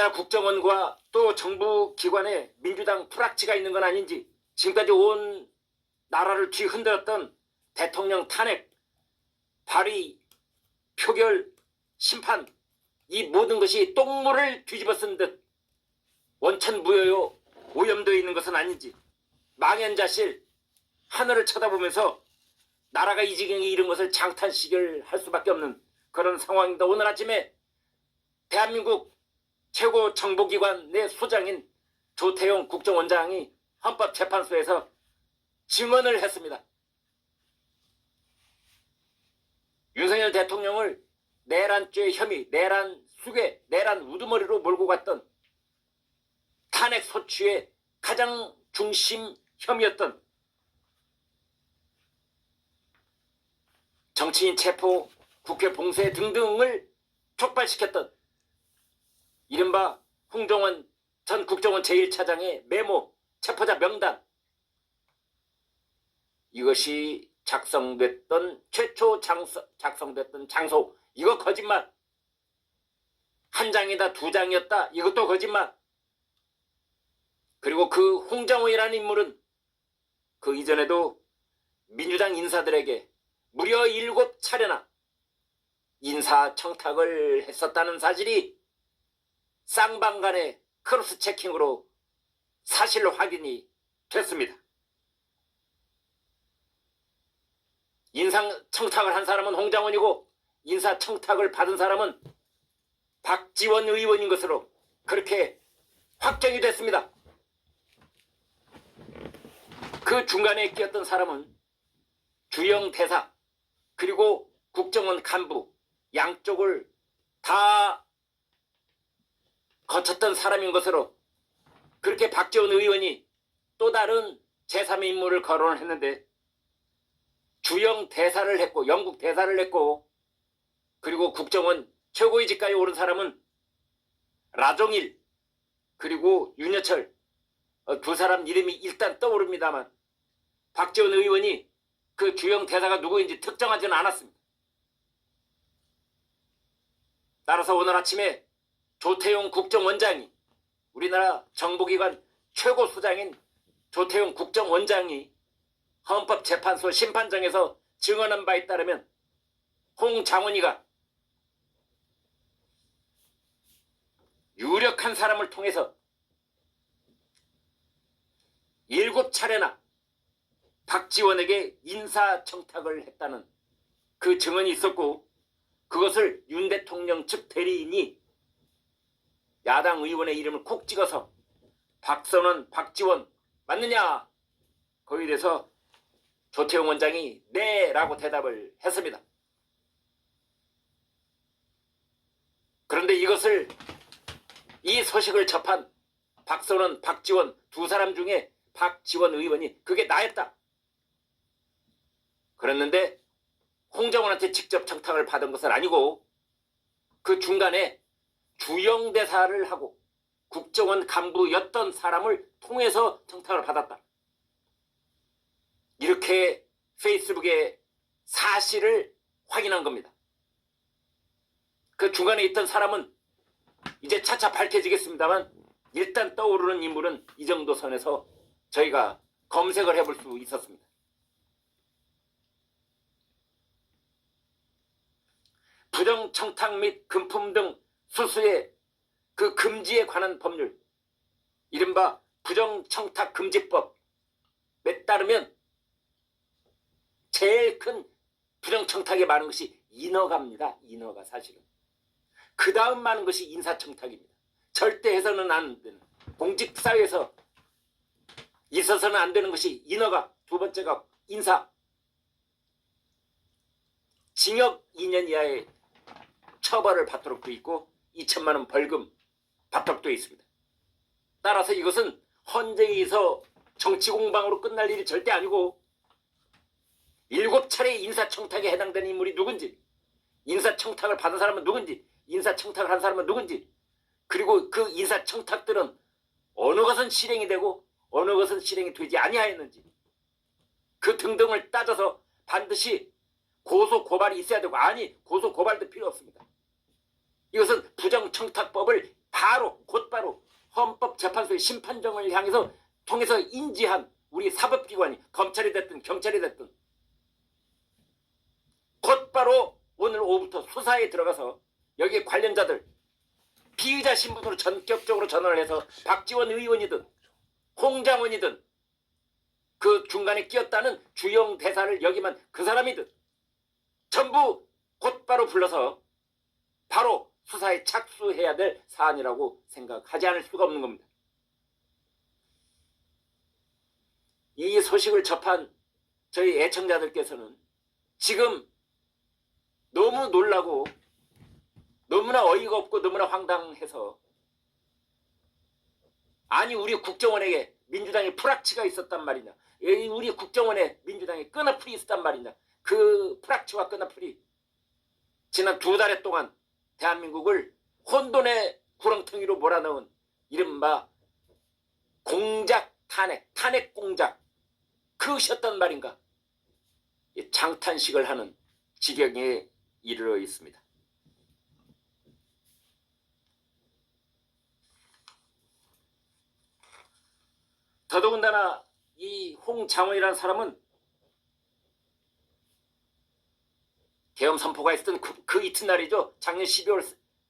우리나라 국정원과 또 정부 기관에 민주당 프락치가 있는 건 아닌지 지금까지 온 나라를 뒤흔들었던 대통령 탄핵, 발의, 표결, 심판 이 모든 것이 똥물을 뒤집어 쓴 듯 원천무효요 오염되어 있는 것은 아닌지 망연자실 하늘을 쳐다보면서 나라가 이 지경에 이른 것을 장탄식을 할 수밖에 없는 그런 상황입니다. 오늘 아침에 대한민국 최고 정보기관 내 소장인 조태용 국정원장이 헌법재판소에서 증언을 했습니다. 윤석열 대통령을 내란죄 혐의, 내란 수괴, 내란 우두머리로 몰고 갔던 탄핵 소추의 가장 중심 혐의였던 정치인 체포, 국회 봉쇄 등등을 촉발시켰던 이른바 홍정원 전 국정원 제1차장의 메모, 체포자 명단. 이것이 작성됐던 최초 장서, 작성됐던 장소. 이거 거짓말. 한 장이다 두 장이었다. 이것도 거짓말. 그리고 그 홍장호이라는 인물은 그 이전에도 민주당 인사들에게 무려 일곱 차례나 인사 청탁을 했었다는 사실이 쌍방간의 크로스 체킹으로 사실 확인이 됐습니다. 인상 청탁을 한 사람은 홍장원이고 인사 청탁을 받은 사람은 박지원 의원인 것으로 그렇게 확정이 됐습니다. 그 중간에 끼었던 사람은 주영 대사 그리고 국정원 간부 양쪽을 다 거쳤던 사람인 것으로 그렇게 박지원 의원이 또 다른 제3의 인물을 거론을 했는데 주영 대사를 했고 영국 대사를 했고 그리고 국정원 최고의 직까지 오른 사람은 라종일 그리고 윤여철 어, 두 사람 이름이 일단 떠오릅니다만 박지원 의원이 그 주영 대사가 누구인지 특정하지는 않았습니다. 따라서 오늘 아침에 조태용 국정원장이 우리나라 정보기관 최고 수장인 조태용 국정원장이 헌법재판소 심판정에서 증언한 바에 따르면 홍장원이가 유력한 사람을 통해서 일곱 차례나 박지원에게 인사청탁을 했다는 그 증언이 있었고 그것을 윤 대통령 측 대리인이 야당 의원의 이름을 콕 찍어서 박선원, 박지원 맞느냐? 거기에 대해서 조태용 원장이 네라고 대답을 했습니다. 그런데 이것을 이 소식을 접한 박선원, 박지원 두 사람 중에 박지원 의원이 그게 나였다. 그랬는데 홍정원한테 직접 청탁을 받은 것은 아니고 그 중간에 주영 대사를 하고 국정원 간부였던 사람을 통해서 청탁을 받았다. 이렇게 페이스북에 사실을 확인한 겁니다. 그 중간에 있던 사람은 이제 차차 밝혀지겠습니다만 일단 떠오르는 인물은 이 정도 선에서 저희가 검색을 해볼 수 있었습니다. 부정 청탁 및 금품 등 수수의 그 금지에 관한 법률 이른바 부정 청탁 금지법에 따르면 제일 큰 부정 청탁에 많은 것이 인허가입니다. 인허가 사실은. 그 다음 많은 것이 인사청탁입니다. 절대 해서는 안 되는 공직사회에서 있어서는 안 되는 것이 인허가 두 번째가 인사 징역 2년 이하의 처벌을 받도록 되어 있고 2천만 원 벌금 되어 있습니다. 따라서 이것은 헌재에서 정치 공방으로 끝날 일이 절대 아니고 일곱 차례 인사청탁에 해당되는 인물이 누군지 인사청탁을 받은 사람은 누군지 인사청탁을 한 사람은 누군지 그리고 그 인사청탁들은 어느 것은 실행이 되고 어느 것은 실행이 되지 아니하였는지 그 등등을 따져서 반드시 고소 고발이 있어야 되고 아니 고소 고발도 필요 없습니다. 이것은 부정청탁법을 바로 곧바로 헌법재판소의 심판정을 향해서 통해서 인지한 우리 사법기관이 검찰이 됐든 경찰이 됐든 곧바로 오늘 오후부터 수사에 들어가서 여기 관련자들 피의자 신분으로 전격적으로 전화를 해서 박지원 의원이든 홍장원이든 그 중간에 끼었다는 주영 대사를 여기만 그 사람이든 전부 곧바로 불러서 바로 수사에 착수해야 될 사안이라고 생각하지 않을 수가 없는 겁니다. 이 소식을 접한 저희 애청자들께서는 지금 너무 놀라고 너무나 어이가 없고 너무나 황당해서 아니 우리 국정원에게 민주당의 프락치가 있었단 말이냐 이 우리 국정원에 민주당의 끈어풀이 있었단 말이냐 그 프락치와 끈어풀이 지난 두달 동안 대한민국을 혼돈의 구렁텅이로 몰아넣은 이른바 공작 탄핵 탄핵 공작 그것이었단 말인가 이 장탄식을 하는 지경에 이르러 있습니다. 더더군다나 이 홍장원이라는 사람은 계엄 선포가 있었던 그, 그 이튿날이죠. 작년 12월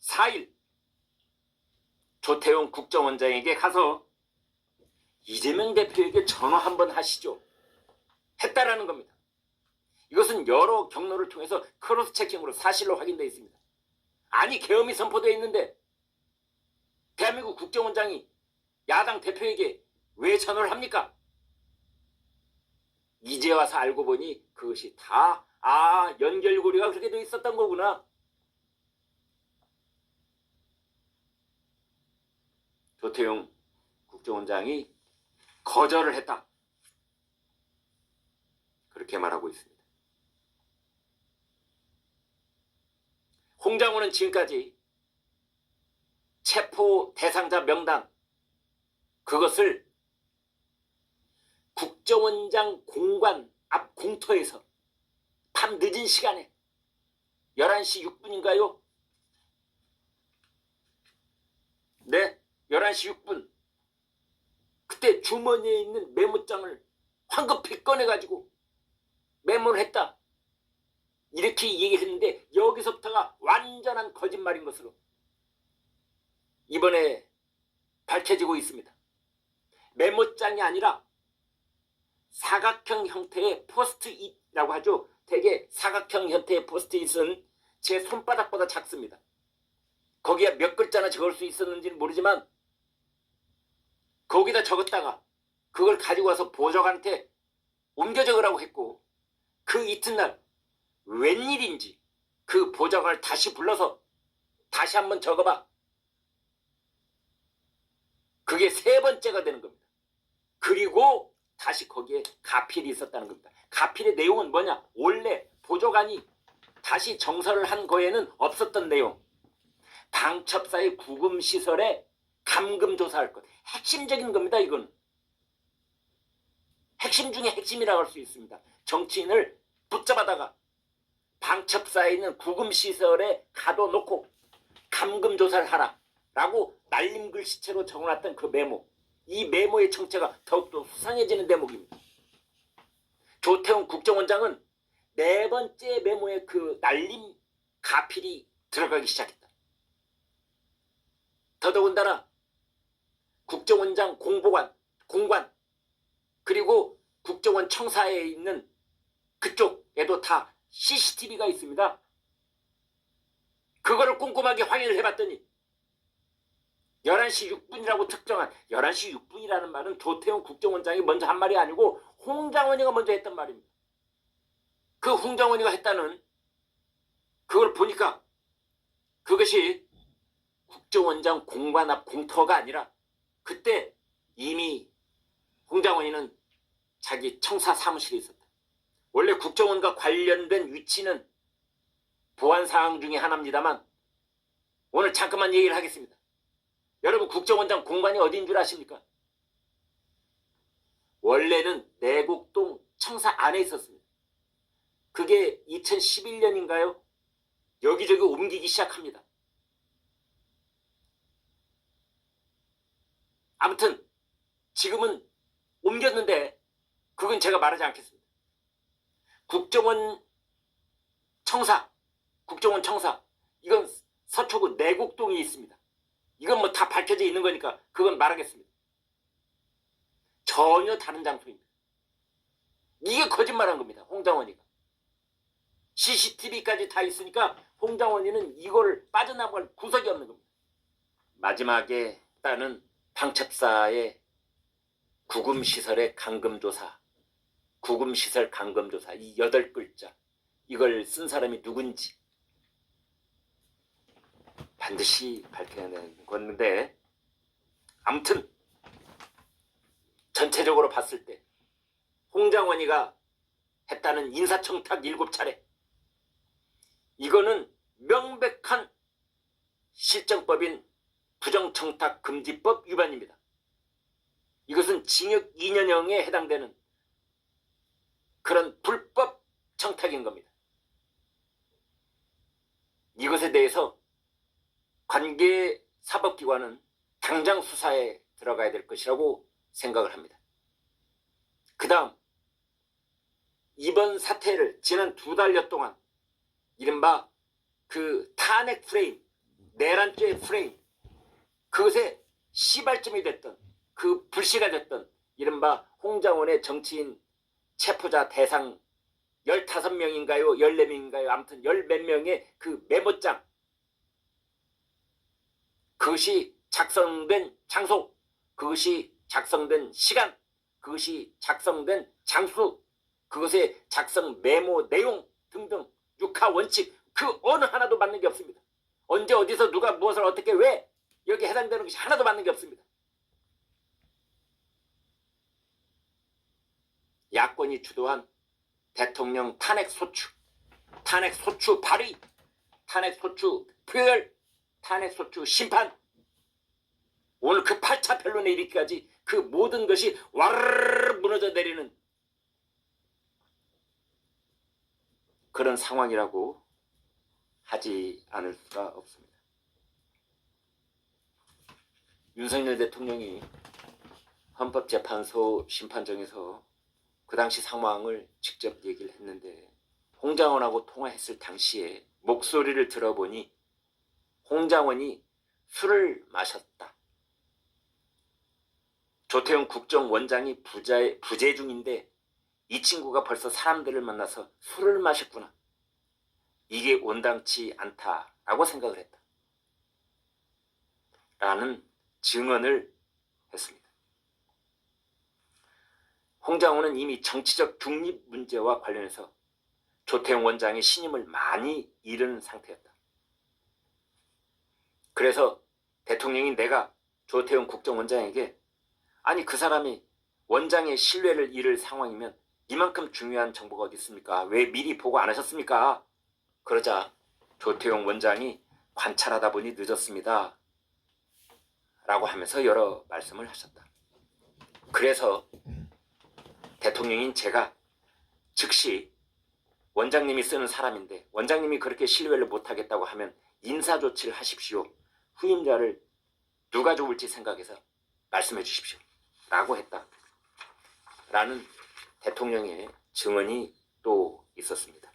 4일 조태용 국정원장에게 가서 이재명 대표에게 전화 한번 하시죠. 했다라는 겁니다. 이것은 여러 경로를 통해서 크로스 체킹으로 사실로 확인되어 있습니다. 아니 계엄이 선포되어 있는데 대한민국 국정원장이 야당 대표에게 왜 전화를 합니까? 이제 와서 알고 보니 그것이 다, 아, 연결고리가 그렇게 돼 있었던 거구나. 조태용 국정원장이 거절을 했다. 그렇게 말하고 있습니다. 홍장호는 지금까지 체포 대상자 명단 그것을 국정원장 공관 앞 공터에서 밤 늦은 시간에 11시 6분인가요? 네, 11시 6분. 그때 주머니에 있는 메모장을 황급히 꺼내가지고 메모를 했다. 이렇게 얘기했는데 여기서부터가 완전한 거짓말인 것으로 이번에 밝혀지고 있습니다. 메모장이 아니라 사각형 형태의 포스트잇이라고 하죠. 대개 사각형 형태의 포스트잇은 제 손바닥보다 작습니다. 거기에 몇 글자나 적을 수 있었는지는 모르지만 거기다 적었다가 그걸 가지고 와서 보좌관한테 옮겨 적으라고 했고 그 이튿날 웬일인지 그 보좌관을 다시 불러서 다시 한번 적어봐. 그게 세 번째가 되는 겁니다. 그리고 다시 거기에 가필이 있었다는 겁니다. 가필의 내용은 뭐냐? 원래 보조관이 다시 정설을 한 거에는 없었던 내용. 방첩사의 구금 시설에 감금 조사할 것. 핵심적인 겁니다, 이건. 핵심 중에 핵심이라고 할 수 있습니다. 정치인을 붙잡아다가 방첩사에 있는 구금 시설에 가둬놓고 감금 조사를 하라 라고 날림 글씨체로 적어놨던 그 메모. 이 메모의 정체가 더욱더 수상해지는 대목입니다. 조태훈 국정원장은 네 번째 메모에 그 날림 가필이 들어가기 시작했다. 더더군다나 국정원장 공보관, 공관, 그리고 국정원 청사에 있는 그쪽에도 다 CCTV가 있습니다. 그거를 꼼꼼하게 확인을 해봤더니 11시 6분이라고 특정한 11시 6분이라는 말은 조태용 국정원장이 먼저 한 말이 아니고 홍장원이가 먼저 했던 말입니다. 그 홍장원이가 했다는 그걸 보니까 그것이 국정원장 공관 앞 공터가 아니라 그때 이미 홍장원이는 자기 청사 사무실에 있었다. 원래 국정원과 관련된 위치는 보안 사항 중에 하나입니다만 오늘 잠깐만 얘기를 하겠습니다. 여러분 국정원장 공간이 어디인 줄 아십니까? 원래는 내곡동 청사 안에 있었습니다. 그게 2011년인가요? 여기저기 옮기기 시작합니다. 아무튼 지금은 옮겼는데 그건 제가 말하지 않겠습니다. 국정원 청사, 국정원 청사 이건 서초구 내곡동이 있습니다. 이건 뭐 다 밝혀져 있는 거니까 그건 말하겠습니다. 전혀 다른 장소입니다. 이게 거짓말한 겁니다. 홍장원이가. CCTV까지 다 있으니까 홍장원이는 이걸 빠져나갈 구석이 없는 겁니다. 마지막에 따는 방첩사의 구금시설의 감금조사, 구금시설 감금조사 이 여덟 글자 이걸 쓴 사람이 누군지 반드시 밝혀야 되는 건데 아무튼 전체적으로 봤을 때 홍장원이가 했다는 인사청탁 일곱 차례 이거는 명백한 실정법인 부정청탁 금지법 위반입니다. 이것은 징역 2년형에 해당되는 그런 불법 청탁인 겁니다. 이것에 대해서 관계 사법기관은 당장 수사에 들어가야 될 것이라고 생각을 합니다. 그 다음, 이번 사태를 지난 두 달여 동안 이른바 그 탄핵 프레임, 내란죄 프레임, 그것에 시발점이 됐던 그 불씨가 됐던 이른바 홍장원의 정치인 체포자 대상 15명인가요? 14명인가요? 아무튼 열 몇 명의 그 메모장 그것이 작성된 장소 그것이 작성된 시간 그것이 작성된 장수 그것의 작성 메모 내용 등등 육하 원칙 그 어느 하나도 맞는 게 없습니다. 언제 어디서 누가 무엇을 어떻게 왜 여기 해당되는 것이 하나도 맞는 게 없습니다. 야권이 주도한 대통령 탄핵 소추, 탄핵 소추 발의, 탄핵 소추 표열, 탄핵 소추 심판. 오늘 그 8차 변론에 이르기까지 그 모든 것이 와르르 무너져 내리는 그런 상황이라고 하지 않을 수가 없습니다. 윤석열 대통령이 헌법재판소 심판정에서 그 당시 상황을 직접 얘기를 했는데 홍장원하고 통화했을 당시에 목소리를 들어보니 홍장원이 술을 마셨다. 조태용 국정원장이 부자, 부재 중인데 이 친구가 벌써 사람들을 만나서 술을 마셨구나. 이게 온당치 않다라고 생각을 했다. 라는 증언을 했습니다. 홍장호는 이미 정치적 중립 문제와 관련해서 조태용 원장의 신임을 많이 잃은 상태였다. 그래서 대통령이 내가 조태용 국정원장에게 아니 그 사람이 원장의 신뢰를 잃을 상황이면 이만큼 중요한 정보가 어디 있습니까? 왜 미리 보고 안 하셨습니까? 그러자 조태용 원장이 관찰하다 보니 늦었습니다. 라고 하면서 여러 말씀을 하셨다. 그래서 대통령인 제가 즉시 원장님이 쓰는 사람인데 원장님이 그렇게 신뢰를 못하겠다고 하면 인사 조치를 하십시오. 후임자를 누가 좋을지 생각해서 말씀해 주십시오. 라고 했다. 라는 대통령의 증언이 또 있었습니다.